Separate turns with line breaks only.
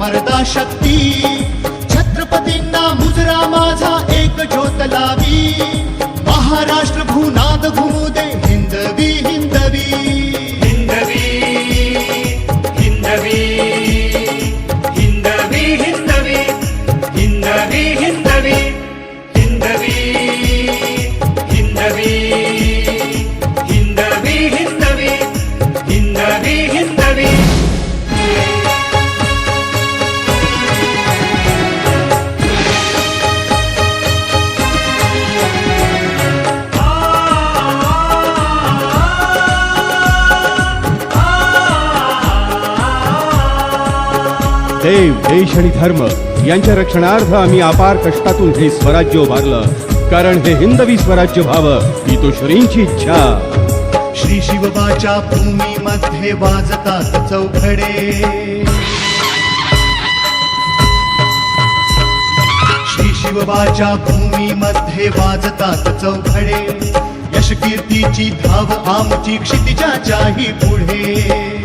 शक्ती छत्रपतींना मुजरा माझा एक ज्योत लावी महाराष्ट्र भूनाद घुमू दे हिंदवी। हिंदवी
हिंदवी हिंदवी हिंदवी हिंदवी हिंदवी हिंदवी हिंदवी हिंदवी
देव देश आणि धर्म यांच्या रक्षणार्थ आम्ही अपार कष्टातून हे स्वराज्य उभारलं. कारण हे हिंदवी स्वराज्य व्हावं ही तो श्रींची इच्छा.
श्री शिवबाच्या भूमीमध्ये वाजतात चौघडे. श्री शिवबाच्या भूमीमध्ये वाजतात चौघडे. यश कीर्तीची धाव आमची क्षितिजाच्याही पुढे.